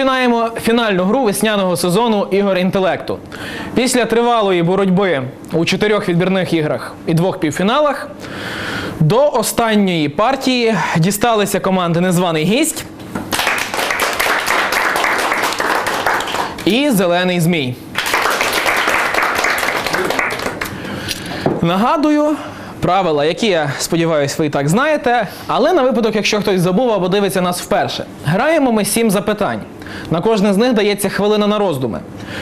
починаємо фінальну гру весняного сезону ігор інтелекту. Після тривалої боротьби у чотирьох відбірних іграх і двох півфіналах до останньої партії дісталися команди Незваний гість і Зелений Змій. Нагадую правила, які я сподіваюся, ви і так знаєте. Але на випадок, якщо хтось забув або дивиться нас вперше, граємо ми сім запитань. На кожне з них дається хвилина на роздуми.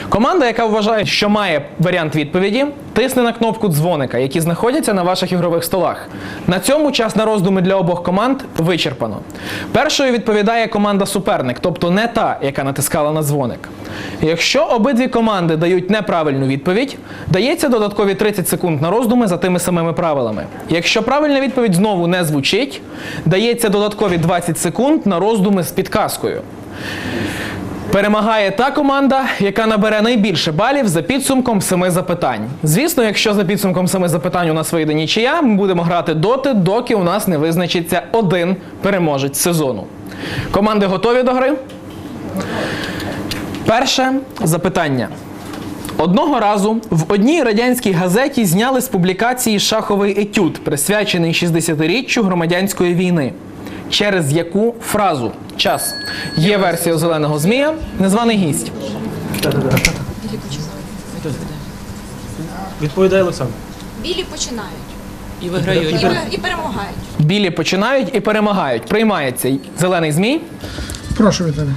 Команда, яка вважає, що має варіант відповіді, тисне на кнопку дзвоника, які знаходяться на ваших ігрових столах. На цьому час на роздуми для обох команд вичерпано. Першою відповідає команда суперник, тобто не та, яка натискала на дзвоник. Якщо обидві команди дають неправильну відповідь, дається додаткові 30 секунд на роздуми за тими самими правилами. Якщо правильна відповідь знову не звучить, дається додаткові 20 секунд на роздуми з підказкою. Перемагає та команда, яка набере найбільше балів за підсумком семи запитань. Звісно, якщо за підсумком семи запитань у нас вийде нічия, ми будемо грати доти, доки у нас не визначиться один переможець сезону. Команди готові до гри? Перше запитання. Одного разу в одній радянській газеті зняли з публікації шаховий етюд, присвячений 60-річчю громадянської війни. Через яку фразу? Час. Є версія зеленого змія, незваний гість. Відповідає Олександр. Білі починають І виграють. і перемагають. Білі починають і перемагають. Приймається зелений змій. Прошу Віталій.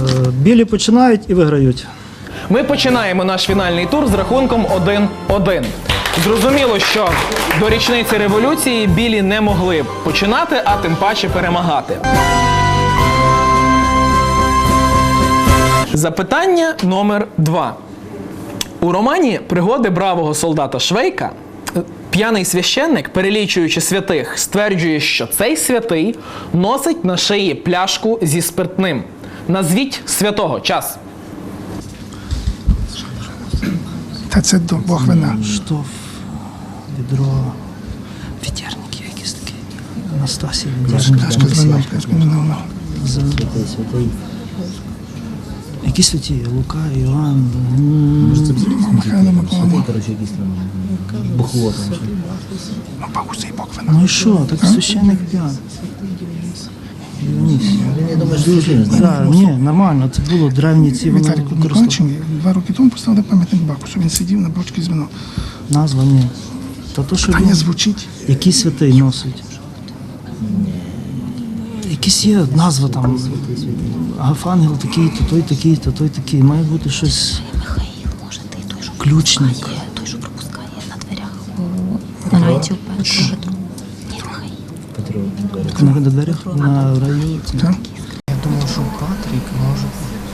Е, Білі починають і виграють. Ми починаємо наш фінальний тур з рахунком 1-1. Зрозуміло, що до річниці революції білі не могли починати, а тим паче перемагати. Запитання номер 2. У романі Пригоди бравого солдата Швейка е, п'яний священник, перелічуючи святих, стверджує, що цей святий носить на шиї пляшку зі спиртним. Назвіть святого час. Та це до Бог вина. Штоф, відро, вітерники якісь такі. З вином. Які святі? Лука, Іоанн. Михайло Микола. Короче, якісь там бухло там. Ну, бабуся і Бог. Ну і що? Так священник п'яний. Він, я думаю, що. Так, ні, нормально, це було древні ці вони використовували. Два роки тому поставили пам'ятник Бакусу. Він сидів на бочці з вином. Назва ні. Та то, що він, звучить. який святий носить. Якісь є назва там. Гафангел такий, то той такий, то той такий. Має бути щось. Михаїл, може, ти той, що Ключник. пропускає, той, що пропускає на дверях у на райці у Ні, Михаїл. На, дверях на раю. це- Так?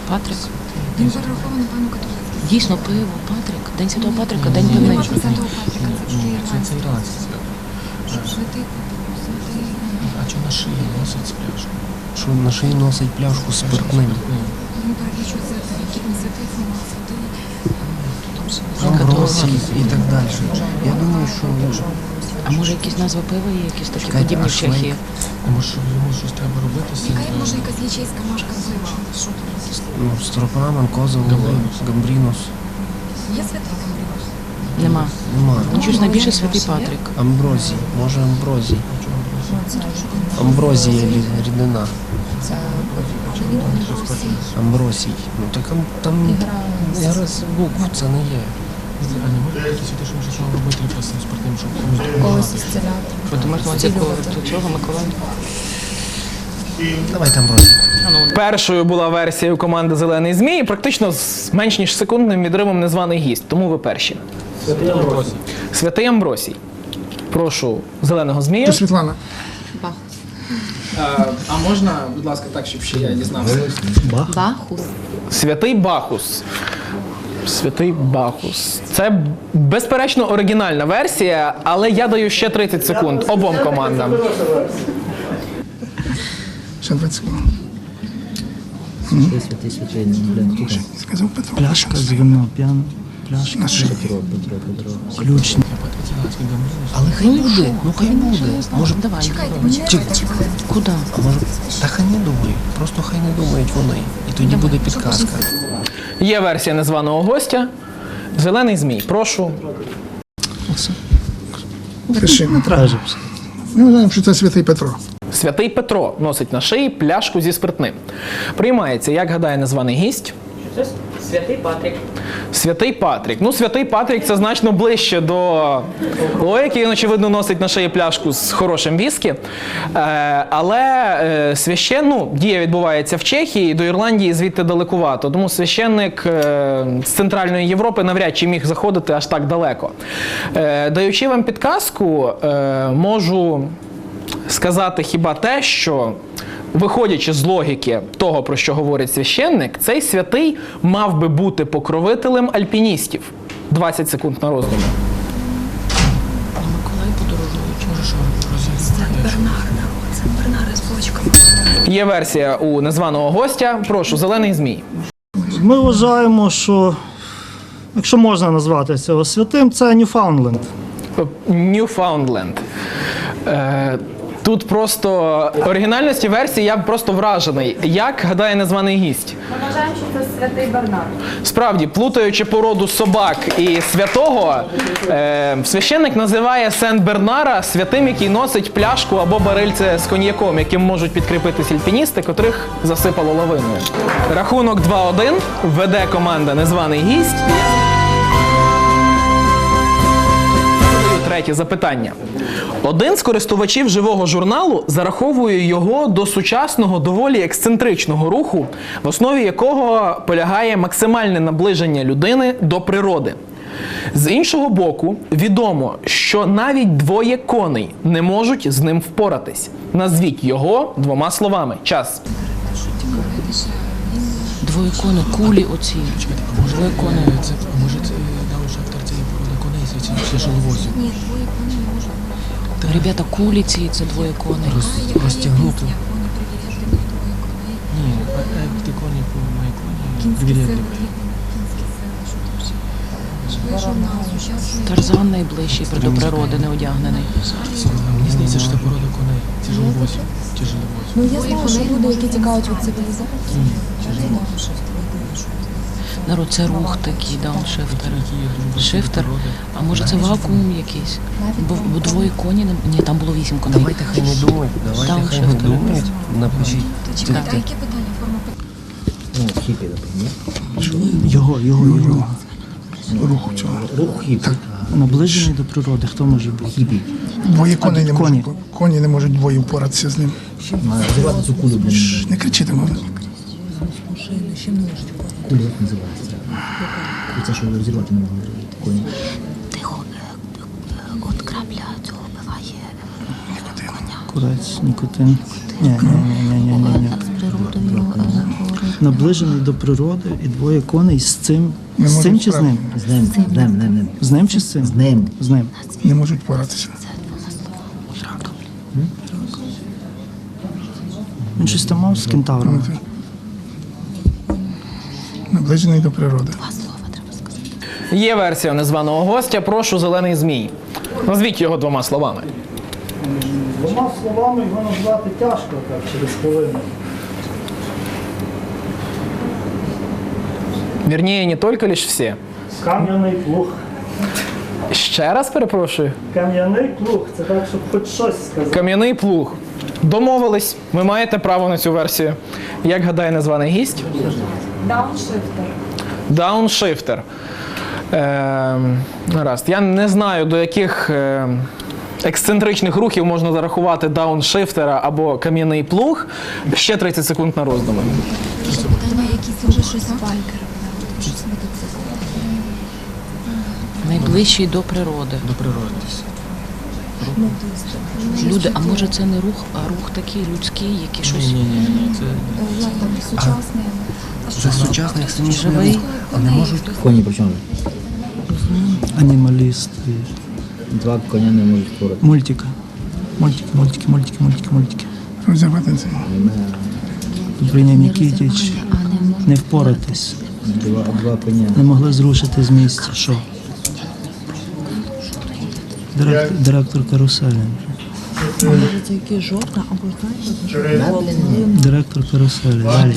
Патрик. Він перерахований, напевно, католицький. Дійсно, пиво, Патрик. День Святого Патрика, день пивний. Про Святого Патрика завжди ірландський. Щоб святий, святий. А чого на шиї носить пляшку? Що на шиї носить пляшку з спиртним? Він перелічується, який він святий, він святий. Амбросій і так далі. Я думаю, що А може якісь назви пива є, якісь такі Чекайте, подібні а в Чехії? а може йому щось треба робити з цим? Може якась лічейська машка пива? Що тут? Ну, Стропанамен, Козел, Гамбрінус. Є святий Гамбріос? Нема. Нема. Ну, чусь найбільше святий Патрик. Амброзій. Може Амброзій. Амброзія рі- рідина. Амбросій. Ну так там, там якраз букв це не є. Те, що може що робити щоб комусь допомагати? Когось. Бо можна дякувати цього Миколаю. Давайте Амброзій. А ну, Першою була версія команди Зелений Змій, практично з менш ніж секундним відривом незваний гість. Тому ви перші. Святий Амбросій. Прошу зеленого змія. То Світлана. А, а можна, будь ласка, так, щоб ще я дізнався. Бахус. Святий Бахус. Святий Бахус. Це безперечно оригінальна версія, але я даю ще 30 секунд обом командам. Ще 20 секунд. Святий, святий, там? Сказав Петро. Пляшка з вино, п'яна. Пляшка. Петро, Петро, Петро. Ключник. Треба 20 Градський гамлін. Але хай буде, ну хай буде. Може, Давай. Чекай. Куди? А може, та хай не думають, просто хай не думають вони. І тоді буде підказка. Є версія незваного гостя. Зелений змій. Прошу. Пиши. Не треба. Ми знаємо, що це святий Петро. Святий Петро носить на шиї пляшку зі спиртним. Приймається, як гадає незваний гість. Святий Патрік. Святий Патрік. Ну, святий Патрік це значно ближче до логіки. Він, очевидно, носить на шиї пляшку з хорошим віскі. Е, але е, священ, ну, дія відбувається в Чехії, до Ірландії звідти далекувато. Тому священник е, з Центральної Європи навряд чи міг заходити аж так далеко. Даючи вам підказку, можу сказати хіба те, що. Виходячи з логіки того, про що говорить священник, цей святий мав би бути покровителем альпіністів. 20 секунд на роздуми. Миколай подорожуючи. Може, що Є версія у незваного гостя. Прошу, зелений змій. Ми вважаємо, що якщо можна назвати цього святим, це Ньюфаундленд. Newfoundland. Е, Тут просто оригінальності версії я просто вражений. Як гадає незваний гість? Ми вважаємо, що це святий Бернард. Справді, плутаючи породу собак і святого, е, священник називає Сент Бернара святим, який носить пляшку або барильце з коньяком, яким можуть підкріпитись альпіністи, котрих засипало лавиною. Рахунок 2-1. Веде команда Незваний гість. Третє запитання. Один з користувачів живого журналу зараховує його до сучасного доволі ексцентричного руху, в основі якого полягає максимальне наближення людини до природи. З іншого боку, відомо, що навіть двоє коней не можуть з ним впоратись. Назвіть його двома словами. Час. Двоє кони, кулі оці. Двоє коней. це, коней, це тяжеловозів. Ні, твої кони не можуть. Ребята, кулі ці, це двоє коней. Роз, розтягнути. Коней. Ні, а а як ти коні по моїй коні? Кінські кінські що там ще. Сучасний. Тарзан найближчий до природи, не одягнений. Мені здається, що це порода коней. Тяжеловозів. Тяжеловозів. Ну я знаю, що люди, які тікають від цивілізації, знаю, що Народ, це рух такий, дауншифтери. Шифтер. Шифтер. А може це вакуум якийсь? Бо, бо двоє коні не ні, там було вісім коней. Давайте хай не думають, давайте Там хай не думають. Напишіть. Чекай. А які питання? Форма питання? Ну, хіпі, напевно. Його, його, його. Руху цього. Рух хіпі. Наближений до природи. Хто може бути? Хіпі. Двоє коней не коні? можуть. Коні не можуть двоє впоратися з ним. Розірвати цю кулю, блін. Не мовно. Кулю як називається? Це що розірвати не можна. Коні. Тихо, е, е, от крапля цього вбиває Курець, нікотин. Ні, ні, ні, ні, ні, ні. з природою е. Наближений до природи і двоє коней з цим. Не З цим чи з ним? З ним, з ним, з ним. З ним чи з цим? З ним. З ним. Не можуть впоратися. Він щось там мав з кентавром. Наближений до природи. Два слова треба сказати. Є версія незваного гостя. Прошу, зелений змій. Назвіть його двома словами. Двома словами його назвати тяжко так через хвилину. Вірніше, не тільки лише всі. Кам'яний плуг. Ще раз перепрошую. Кам'яний плуг це так, щоб хоч щось сказати. Кам'яний плуг. Домовились. Ви маєте право на цю версію. Як гадає незваний гість? Дауншифтер. Дауншифтер. Ем, гаразд. Я не знаю, до яких ем, ексцентричних рухів можна зарахувати дауншифтера або кам'яний плуг. Ще 30 секунд на роздуми. Питання якісь вже щось байкер. Щось мотоцикл. Найближчий до природи. До природи. Люди, а може це не рух, а рух такий людський, який щось. Ні, ні, ні, це Е, сучасний? Це сучасний рух, а не можуть Коні при чому? Анімаліст. Два коня не можуть впорати. Мультика. Мультики, мультики, мультики, мультики, мультики. Розірвати це. Добриня Нікітіч. Не впоратись. Два, два коня. Не могли зрушити з місця. Що? Директор, директор каруселі. Це який жовта або знаєте? Директор каруселі. Далі.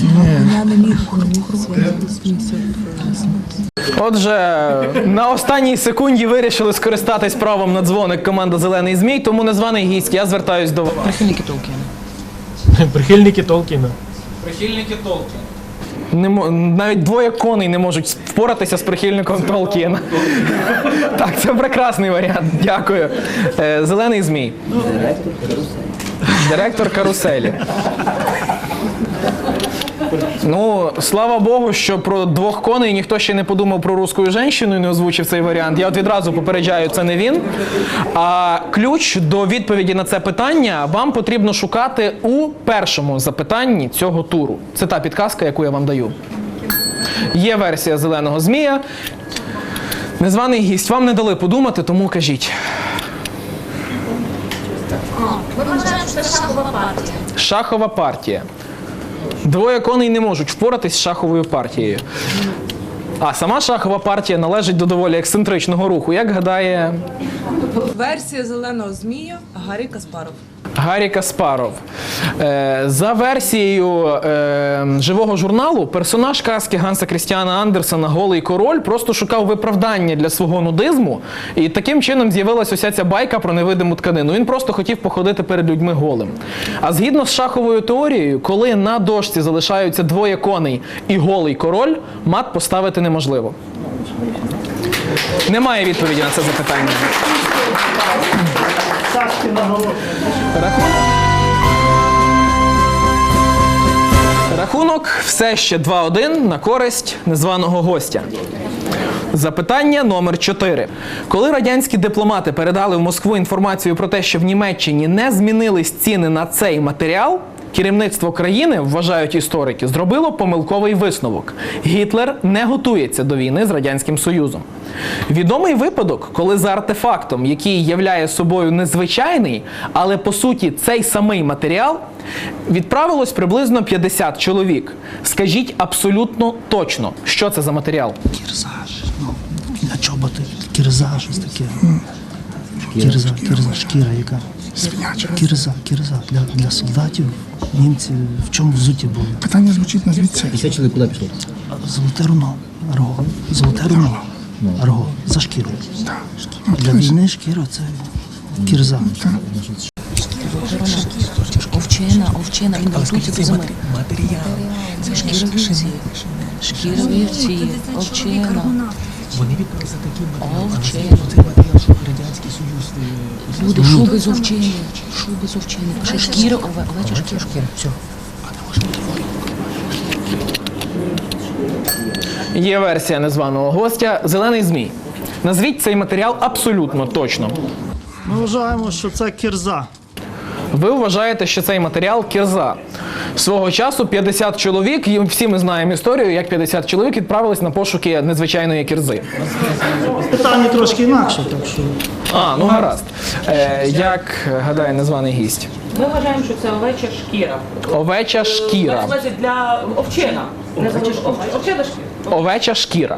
Я не міг. Отже, на останній секунді вирішили скористатись правом на дзвоник команда Зелений Змій, тому незваний гість, я звертаюсь до вас. Прихильники Толкіна. Прихильники Толкіна. Прихильники Толкіна. Не навіть двоє коней не можуть впоратися з прихильником Толкіна. Так, це прекрасний варіант. Дякую. Е, Зелений змій. Директор каруселі. Ну, слава Богу, що про двох коней ніхто ще не подумав про русську жінку і не озвучив цей варіант. Я от відразу попереджаю, це не він. А ключ до відповіді на це питання вам потрібно шукати у першому запитанні цього туру. Це та підказка, яку я вам даю. Є версія зеленого змія. Незваний гість, вам не дали подумати, тому кажіть. Шахова партія. Шахова партія. Двоє коней не можуть впоратись з шаховою партією. А сама шахова партія належить до доволі ексцентричного руху. Як гадає Версія зеленого змія Гаррі Каспаров. Гаррі Каспаров. Е, за версією е, живого журналу, персонаж казки Ганса Крістіана Андерсена Голий король просто шукав виправдання для свого нудизму, і таким чином з'явилася уся ця байка про невидиму тканину. Він просто хотів походити перед людьми голим. А згідно з шаховою теорією, коли на дошці залишаються двоє коней і голий король, мат поставити неможливо. Немає відповіді на це запитання. Рахунок. Рахунок все ще 2-1 на користь незваного гостя. Запитання номер 4. Коли радянські дипломати передали в Москву інформацію про те, що в Німеччині не змінились ціни на цей матеріал, керівництво країни, вважають історики, зробило помилковий висновок. Гітлер не готується до війни з Радянським Союзом. Відомий випадок, коли за артефактом, який являє собою незвичайний, але по суті цей самий матеріал, відправилось приблизно 50 чоловік. Скажіть абсолютно точно, що це за матеріал. Кірзаж. Ну, на чоботи. Кірза, щось таке. Кірза, кірза, шкіра яка. Свиняча. Кірза, кірза. Для, для солдатів німці в чому взуті були? Питання звучить назвіть це. Після чоловік куди пішло? Золоте руно. Арго. Золоте руно. Арго. За шкіру. Для війни шкіра це кірза. Овчина, овчина, він готується до зими. Шкіра вівці. Шкіра вівці, овчина. Вони відповіли за такі матеріали. Овчина. Це матеріал, що Радянський Союз е, Люди, шуби з овчини. Шуби з овчини. Пише шкіра, ове, овеча шкіра. все. Є версія незваного гостя Зелений змій. Назвіть цей матеріал абсолютно точно. Ми вважаємо, що це кірза. Ви вважаєте, що цей матеріал кірза. Свого часу 50 чоловік, і всі ми знаємо історію, як 50 чоловік відправились на пошуки незвичайної кірзи. Питання трошки інакше, так що. А, ну гаразд. Е, як гадає незваний гість? Ми вважаємо, що це овеча шкіра. Овеча шкіра. Це для овчина. Не забув- Овчина шкіра. Овеча шкіра.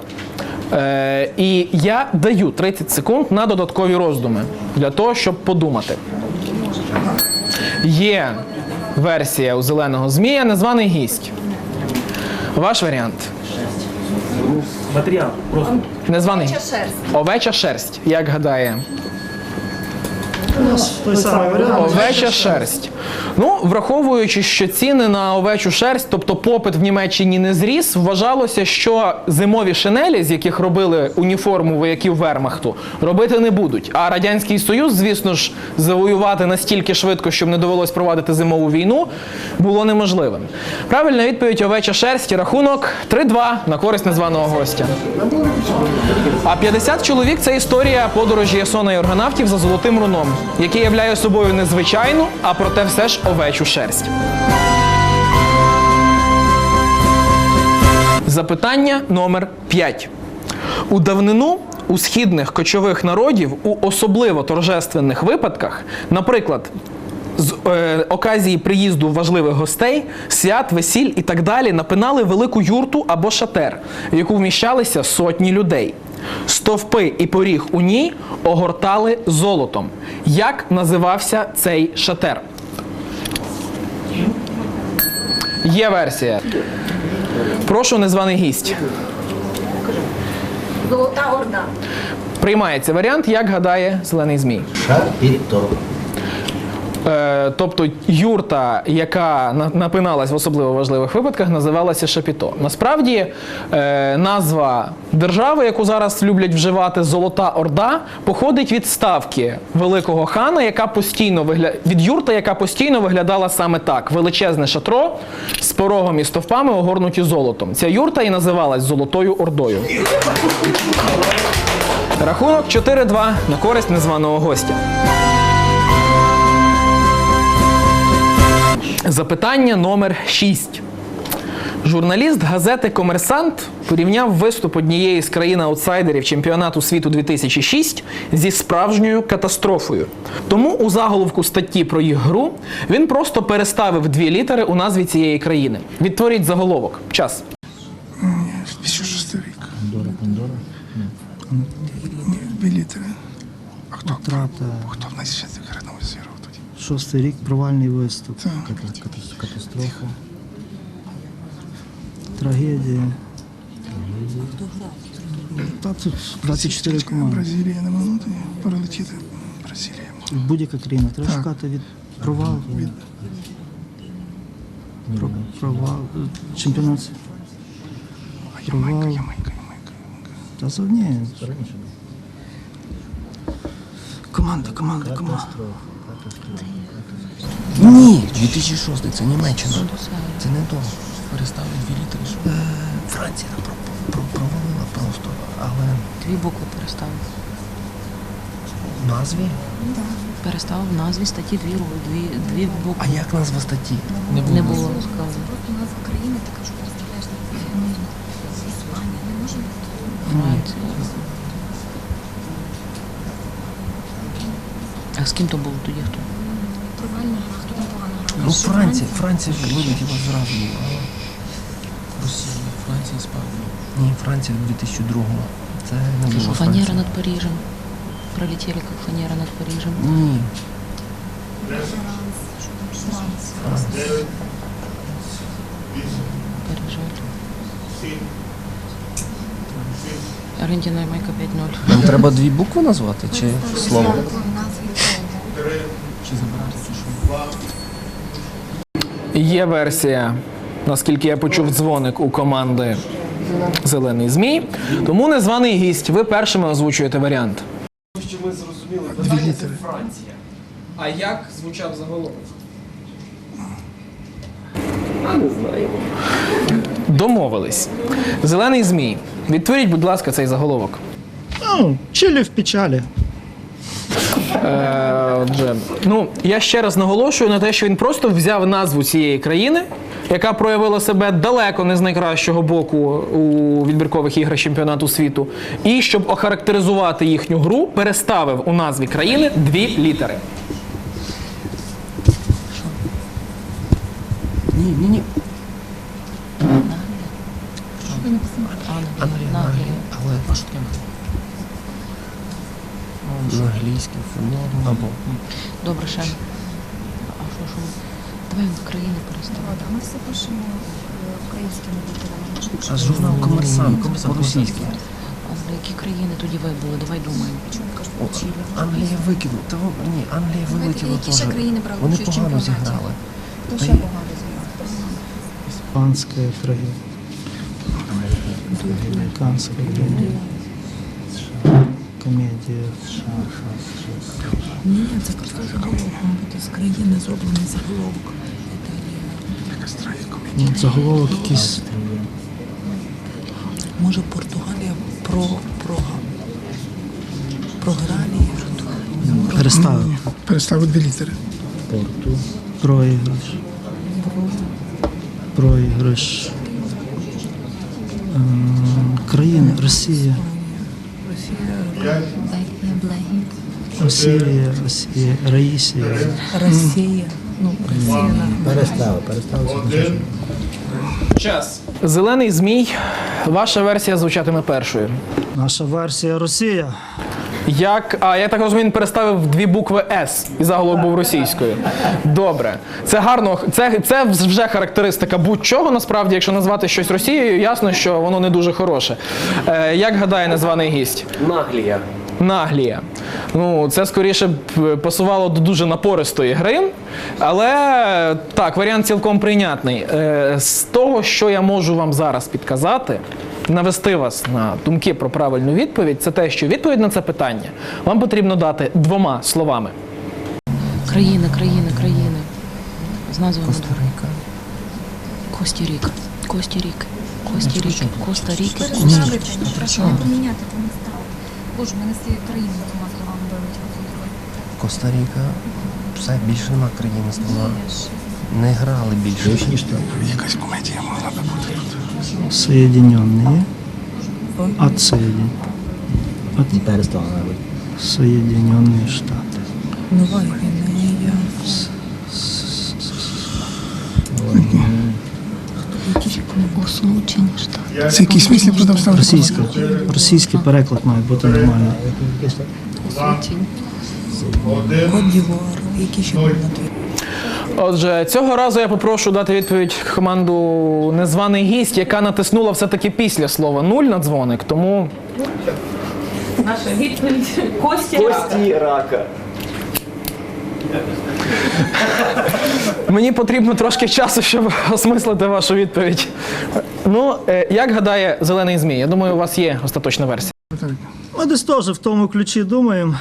Е, і я даю 30 секунд на додаткові роздуми для того, щоб подумати. Є версія у зеленого змія, незваний гість. Ваш варіант. Матеріал. Просто. Незваний шерсть. Овеча шерсть, як гадає. Той самий варіант. Овеча шерсть. Ну, враховуючи, що ціни на овечу шерсть, тобто попит в Німеччині не зріс, вважалося, що зимові шинелі, з яких робили уніформу вояків Вермахту, робити не будуть. А Радянський Союз, звісно ж, завоювати настільки швидко, щоб не довелось провадити зимову війну, було неможливим. Правильна відповідь овеча шерсть рахунок 3-2 на користь незваного гостя. А 50 чоловік це історія подорожі Ясона і оргонавтів за золотим руном, який являє собою незвичайну, а проте все ж овечу шерсть. Запитання номер 5. У давнину у східних кочових народів у особливо торжественних випадках, наприклад, з е, оказії приїзду важливих гостей, свят, весіль і так далі, напинали велику юрту або шатер, в яку вміщалися сотні людей. Стовпи і поріг у ній огортали золотом. Як називався цей шатер? Є версія. Прошу, незваний гість. Золота Орда. Приймається варіант, як гадає зелений змій. Шапіто. Е, тобто юрта, яка на- напиналась в особливо важливих випадках, називалася Шапіто. Насправді е, назва держави, яку зараз люблять вживати Золота Орда, походить від ставки великого хана, яка постійно вигля... від юрта, яка постійно виглядала саме так: величезне шатро з порогом і стовпами, огорнуті золотом. Ця юрта і називалась Золотою Ордою. Рахунок 4-2 на користь незваного гостя. Запитання номер 6. Журналіст газети Комерсант порівняв виступ однієї з країн-аутсайдерів чемпіонату світу 2006 зі справжньою катастрофою. Тому у заголовку статті про їх гру він просто переставив дві літери у назві цієї країни. Відтворіть заголовок. Час. 2006 рік. Пандора, Пандора. Дві літери. А хто? Хто в нас ще? Шостий рік провальний виступ. Катастрофа. Трагедія. Та тут 24 команди. Бразилія не могла перелетіти. Бразилія. Будь-яка країна. Треба Так. шукати від провалу. Про- Провал. Чемпіонат. світу. Ямайка, Провал. Ямайка, Ямайка. Та зовні. Раніше. Команда, команда, команда. Ні, 2006, це Німеччина. Це не то. Переставили дві літери. Франція там про- про- провалила просто, але Дві букви переставив. в назві. Переставив в назві статті дві, дві, дві А як назва статті? Не було сказано. Просто назва країни така, що представляєш на Іспанія. Не може бути. А з ким то було тоді хто? Провальна гра, хто там погано грав? Ну, Франція, Франція ж вилетіла зразу. але Росія, Франція, Іспанія. Ні, Франція в 2002-му. Це не було Фанера над Парижем. Пролетели как фанера над Парижем. Ні. Пережали. Аргентина и Майка 5-0. Нам треба дві букви назвати чи слово? Чи забирати чи що? Є версія, наскільки я почув дзвоник у команди Зелений Змій. Тому незваний гість, ви першими озвучуєте варіант. Що ми зрозуміли, Дві літери. Франція. А як звучав заголовок? Домовились. Зелений змій. Відтворіть, будь ласка, цей заголовок. Ну, Чилі в печалі. Е, отже, ну я ще раз наголошую на те, що він просто взяв назву цієї країни, яка проявила себе далеко не з найкращого боку у відбіркових іграх чемпіонату світу, і щоб охарактеризувати їхню гру, переставив у назві країни дві літери. Ні, ні, ні. Англия. Англія, Англія. Але а що таке? Ну, англійський, ну, або. Добре, ще. А що, що? Давай в країни переставимо. Ми все пишемо українськими літерами. А журнал Комерсант, по-російськи. А які країни тоді вибули? Давай думаємо. О. Англія викинула. Та ні, Англія вилетіла які теж. ще країни брали Вони погано зіграли. Хто ще погано зіграв? Іспанська трагедія. Американська трагедія. Комедія. Ні, це просто заголовок, мабуть, з країни зроблений заголовок. Ну, Заголовок якийсь. Може, Португалія про Прога. Програлі. Переставив. Переставив дві літери. Порту. Проіграш. Проіграш. Ем, Країни. Росія. Росія, Росія, Раїсія. Росія. Ну, Росія. Перестала, переставив. Час. Зелений змій. Ваша версія звучатиме першою. Наша версія Росія. Як, а я так розумію, він переставив дві букви С і заголовок був російською. Добре, це гарно. Це, це вже характеристика будь-чого. Насправді, якщо назвати щось Росією, ясно, що воно не дуже хороше. Е, як гадає названий гість? Наглія. Наглія. Ну, це скоріше б пасувало до дуже напористої гри. Але так, варіант цілком прийнятний. Е, З того, що я можу вам зараз підказати, навести вас на думки про правильну відповідь, це те, що відповідь на це питання вам потрібно дати двома словами. Країни, країни, країни. З назвами. Коста-Рика. Кості-Ріка. Кості-Ріка. Кості-Ріка. Коста-Ріка. Поміняти. Боже, мене з цієї країни двома словами вилетіла. Коста-Ріка. Все, більше нема країни слова. Не грали більше. Якась комедія могла би бути. є Отсоєдин. Не перестала навіть. Соєдинені Штати. Нова Це якісь смислі просто вставити. Російська. Російський переклад має бути нормальний. Отже, цього разу я попрошу дати відповідь команду незваний гість, яка натиснула все-таки після слова нуль на дзвоник, тому Наша відповідь Кості. Кості. рака. Мені потрібно трошки часу, щоб осмислити вашу відповідь. Ну, е, як гадає зелений змій? Я думаю, у вас є остаточна версія. Ми десь теж в тому ключі думаємо.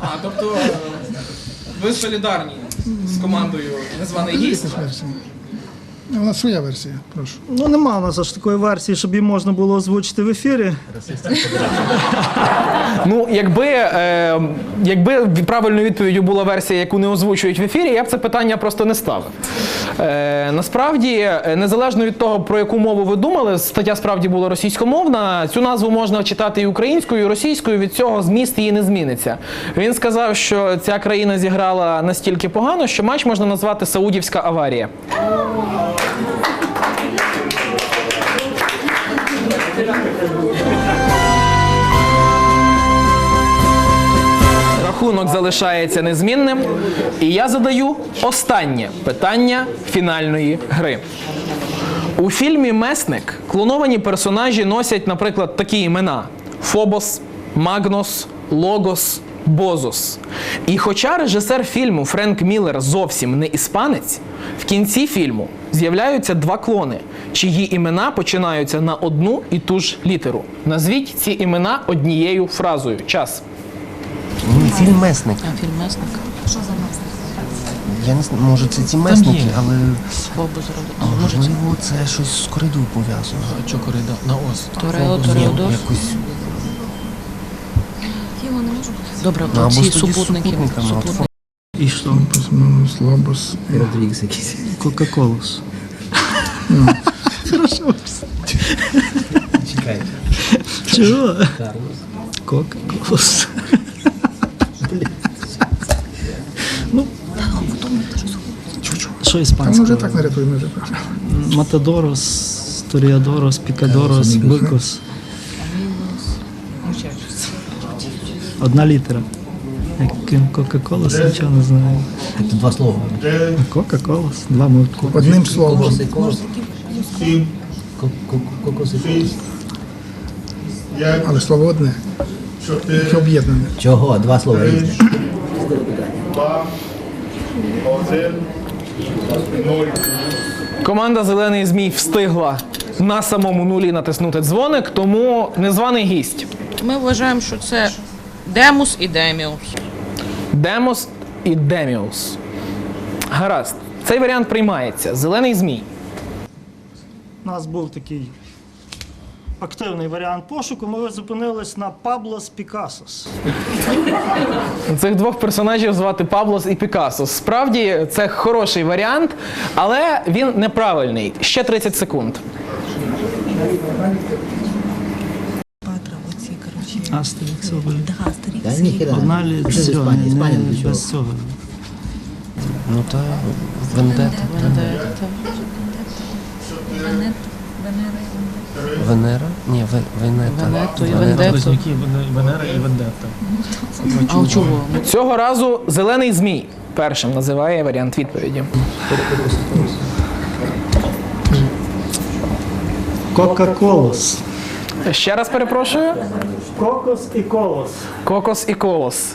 А, тобто ви солідарні з командою незваний гість? У нас своя версія, прошу. Ну, нема у нас аж такої версії, щоб її можна було озвучити в ефірі. Ну, якби, е, якби правильною відповіддю була версія, яку не озвучують в ефірі, я б це питання просто не ставив. Е, насправді, е, незалежно від того, про яку мову ви думали, стаття справді була російськомовна. Цю назву можна читати і українською, і російською. Від цього зміст її не зміниться. Він сказав, що ця країна зіграла настільки погано, що матч можна назвати Саудівська аварія. Рахунок залишається незмінним. І я задаю останнє питання фінальної гри. У фільмі Месник клоновані персонажі носять, наприклад, такі імена: Фобос, Магнос, Логос, Бозос. І хоча режисер фільму Френк Міллер зовсім не іспанець, в кінці фільму з'являються два клони, чиї імена починаються на одну і ту ж літеру. Назвіть ці імена однією фразою. Час. Фільм месник. А фільм Месник. Що за месник? Я не знаю, може це ці месники, але Бобу зробив. А може це можливо це щось з коридою пов'язано. Чо корида? На ос. Торео, Ні, якось Тіло не може бути. Добре, Ну, або ці тоді з супутники. супутниками, от супутники. І що? Посмонус, лобос. Родрігс якийсь. Кока-колос. Чекай. Чого? Карлос. Кока-колос. Що Там іспанською? вже так не рятуємо вже. правда. Матадорос, Торіадорос, Пікадорос, Бикос. Одна літера. Яким Кока-колос, нічого не знаю. Тобто два слова. Кока-колос, два мовку. Одним словом. Кокоси, колос. Ко- ко- Кокоси, колос. Але слово одне. Яке об'єднане. Чого? Два слова різні. Команда Зелений Змій встигла на самому нулі натиснути дзвоник, тому незваний гість. Ми вважаємо, що це Демус і Деміус. Демос і Деміус. Гаразд. Цей варіант приймається. Зелений змій. У нас був такий активний варіант пошуку. Ми зупинились на Паблос Пікасос. Цих двох персонажів звати Паблос і Пікассо. Справді це хороший варіант, але він неправильний. Ще 30 секунд. Астерікс. Да, старі. Та ніхіра. Одна лі... Вже з цього, Іспанії. Іспанія не без цього. Ну та вендета. Вендетта. Венера? Ні, Венета. Венету і Вендету. Близнюки Вене- Венера і Вендетта. А чого? Цього разу зелений змій першим називає варіант відповіді. Кока-колос. Ще раз перепрошую. Кокос і колос. Кокос і колос.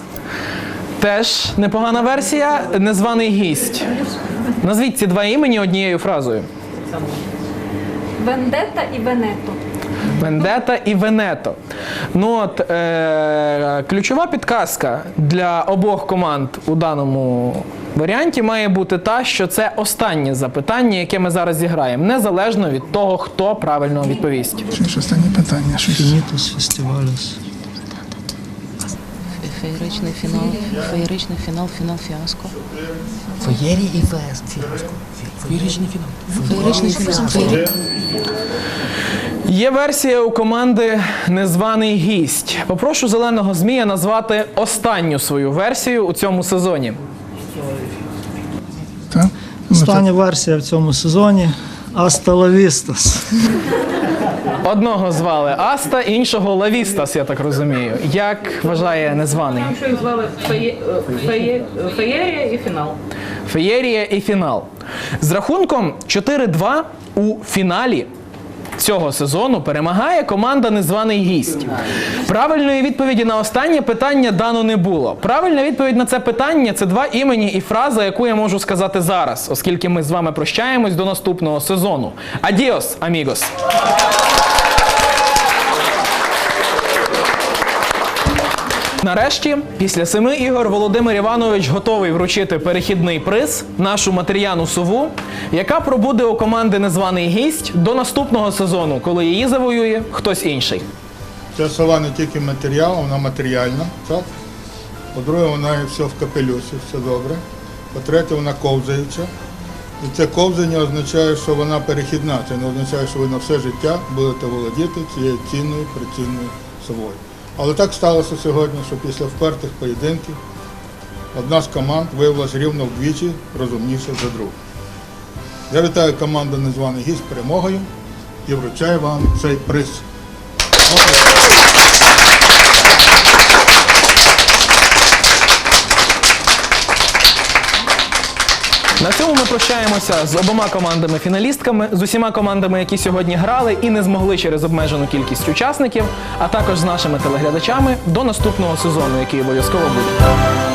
Теж непогана версія. Незваний гість. Назвіть ці два імені однією фразою. Вендетта і Венето. Вендета і Венето. Ну от е- ключова підказка для обох команд у даному варіанті має бути та, що це останнє запитання, яке ми зараз зіграємо, незалежно від того, хто правильно відповість. Ще ж останнє питання. Фінітус, фестивалюс. Феєричний фінал, феєричний фінал, фінал фіаско. Феєрі і Фес. Феєричний фінал. Феєричний фінал. Є версія у команди Незваний гість. Попрошу зеленого змія назвати останню свою версію у цьому сезоні. Так? Ну, Остання версія в цьому сезоні. Асталавістас. Одного звали Аста, іншого Лавістас, я так розумію. Як вважає незваний? Що їх звали Феє- Феє- Феєрія і фінал. Феєрія і фінал. З рахунком 4-2 у фіналі цього сезону перемагає команда Незваний гість. Правильної відповіді на останнє питання дано не було. Правильна відповідь на це питання це два імені і фраза, яку я можу сказати зараз, оскільки ми з вами прощаємось до наступного сезону. Адіос, амігос! Нарешті, після семи ігор Володимир Іванович готовий вручити перехідний приз нашу матеріану сову, яка пробуде у команди Незваний гість до наступного сезону, коли її завоює хтось інший. Ця сова не тільки матеріал, вона матеріальна. Так? По-друге, вона все в капелюсі, все добре. По-третє, вона ковзаюча. І це ковзання означає, що вона перехідна. Це не означає, що ви на все життя будете володіти цією цінною, прицінною совою. Але так сталося сьогодні, що після впертих поєдинків одна з команд виявилася рівно вдвічі розумніша за другу. Я вітаю команду Незваний гість перемогою і вручаю вам цей приз. На цьому ми прощаємося з обома командами-фіналістками, з усіма командами, які сьогодні грали і не змогли через обмежену кількість учасників, а також з нашими телеглядачами до наступного сезону, який обов'язково буде.